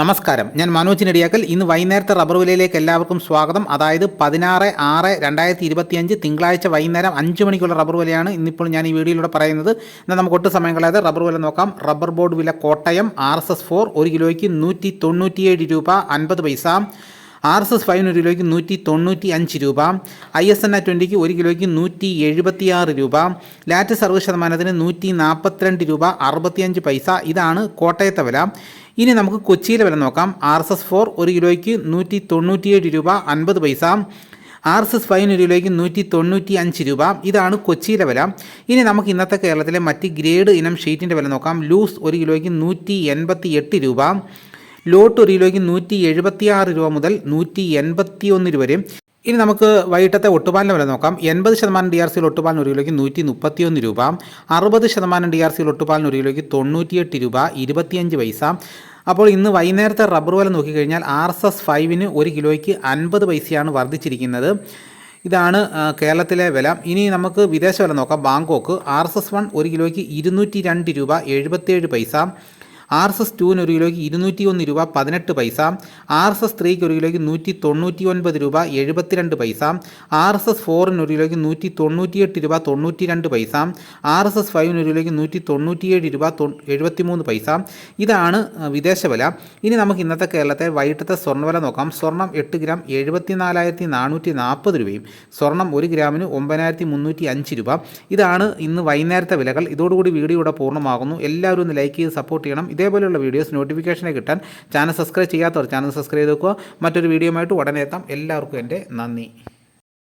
നമസ്കാരം. ഞാൻ മനോജ് നെടിയാക്കൽ. ഇന്ന് വൈകുന്നേരത്തെ റബ്ബർ വിലയിലേക്ക് എല്ലാവർക്കും സ്വാഗതം. അതായത് പതിനാറ് ആറ് രണ്ടായിരത്തി ഇരുപത്തിയഞ്ച് തിങ്കളാഴ്ച വൈകുന്നേരം അഞ്ച് മണിക്കുള്ള റബ്ബർ വിലയാണ് ഇന്നിപ്പോൾ ഞാൻ ഈ വീഡിയോയിലൂടെ പറയുന്നത്. എന്നാൽ നമുക്ക് ഒട്ടും സമയം കളയാതെ റബ്ബർ വില നോക്കാം. റബ്ബർ ബോർഡ് വില Kottayam R S S four ഒരു കിലോയ്ക്ക് നൂറ്റി തൊണ്ണൂറ്റിയേഴ് രൂപ അൻപത് പൈസ. ആർ എസ് എസ് ഫൈവിന് ഒരു കിലോയ്ക്ക് നൂറ്റി തൊണ്ണൂറ്റി അഞ്ച് രൂപ ഐ എസ് എൻ ആ ട്വന്റിക്ക് ഒരു കിലോയ്ക്ക് നൂറ്റി എഴുപത്തിയാറ് രൂപ ലാറ്റ് സർവ ശതമാനത്തിന് നൂറ്റി നാൽപ്പത്തിരണ്ട് രൂപ അറുപത്തിയഞ്ച് പൈസ. ഇതാണ് കോട്ടയത്തെ വില. ഇനി നമുക്ക് കൊച്ചിയിലെ വില നോക്കാം. ആർ എസ് എസ് ഫോർ ഒരു കിലോയ്ക്ക് നൂറ്റി തൊണ്ണൂറ്റിയേഴ് രൂപ അൻപത് പൈസ ആർ എസ് എസ് ഫൈവിന് ഒരു കിലോയ്ക്ക് നൂറ്റി തൊണ്ണൂറ്റി അഞ്ച് രൂപ. ഇതാണ് കൊച്ചിയിലെ വില. ഇനി നമുക്ക് ഇന്നത്തെ കേരളത്തിലെ മറ്റ് ഗ്രേഡ് ഇനം ഷീറ്റിന്റെ വില നോക്കാം. ലൂസ് ഒരു കിലോയ്ക്ക് നൂറ്റി എൺപത്തി എട്ട് രൂപ ലോട്ട് ഒരു കിലോയ്ക്ക് നൂറ്റി എഴുപത്തി ആറ് രൂപ മുതൽ നൂറ്റി എൺപത്തി ഒന്ന് രൂപ വരെയും ഇനി നമുക്ക് വൈകിട്ടത്തെ ഒട്ടുപാലിന്റെ വില നോക്കാം. എൺപത് ശതമാനം ഡി ആർ സിയിൽ ഒട്ടുപാലിന് ഒരു കിലോയ്ക്ക് നൂറ്റി മുപ്പത്തിയൊന്ന് രൂപ. അറുപത് ശതമാനം ഡി ആർ സിയിൽ ഒട്ടുപാലിന് ഒരു കിലോയ്ക്ക് തൊണ്ണൂറ്റിയെട്ട് രൂപ ഇരുപത്തിയഞ്ച് പൈസ. അപ്പോൾ ഇന്ന് വൈകുന്നേരത്തെ റബ്ബർ വില നോക്കിക്കഴിഞ്ഞാൽ ആർ എസ് എസ് ഫൈവിന് ഒരു കിലോയ്ക്ക് അൻപത് പൈസയാണ് വർദ്ധിച്ചിരിക്കുന്നത്. ഇതാണ് കേരളത്തിലെ വില. ഇനി നമുക്ക് വിദേശ വില നോക്കാം. Bangkok R S S one ഒരു കിലോയ്ക്ക് ഇരുന്നൂറ്റി രണ്ട് രൂപ എഴുപത്തേഴ് പൈസ. ആർ എസ് എസ് ടുവിന് ഒരു കിലോയ്ക്ക് ഇരുന്നൂറ്റി ഒന്ന് രൂപ പതിനെട്ട് പൈസ ആർ എസ് എസ് ത്രീക്ക് ഒരു കിലോയ്ക്ക് നൂറ്റി തൊണ്ണൂറ്റി ഒൻപത് രൂപ എഴുപത്തിരണ്ട് പൈസ ആർ എസ് എസ് ഫോറിന് ഒരു കിലോയ്ക്ക് നൂറ്റി തൊണ്ണൂറ്റിയെട്ട് രൂപ തൊണ്ണൂറ്റി രണ്ട് പൈസ ആർ എസ് എസ് ഫൈവിന് ഒരു കിലോയ്ക്ക് നൂറ്റി തൊണ്ണൂറ്റിയേഴ് രൂപ എഴുപത്തി മൂന്ന് പൈസ. ഇതാണ് വിദേശ വില. ഇനി നമുക്ക് ഇന്നത്തെ കേരളത്തെ വൈകിട്ടത്തെ സ്വർണവില നോക്കാം. സ്വർണം എട്ട് ഗ്രാം എഴുപത്തി നാലായിരത്തി നാനൂറ്റി നാൽപ്പത് രൂപയും സ്വർണം ഒരു ഗ്രാമിന് ഒമ്പതിനായിരത്തി മുന്നൂറ്റി അഞ്ച് രൂപ. ഇതാണ് ഇന്ന് വൈകുന്നേരത്തെ വിലകൾ. ഇതോടുകൂടി വീഡിയോ ഇവിടെ പൂർണമാകുന്നു. എല്ലാവരും ഒന്ന് ലൈക്ക് ചെയ്ത് സപ്പോർട്ട് ചെയ്യണം. ഇതേപോലെയുള്ള വീഡിയോസ് നോട്ടിഫിക്കേഷനെ കിട്ടാൻ ചാനൽ സബ്സ്ക്രൈബ് ചെയ്യാത്തവർ ചാനൽ സബ്സ്ക്രൈബ് ചെയ്ത് വെക്കുക. മറ്റൊരു വീഡിയോയുമായിട്ട് ഉടനെ എത്താം. എല്ലാവർക്കും എന്റെ നന്ദി.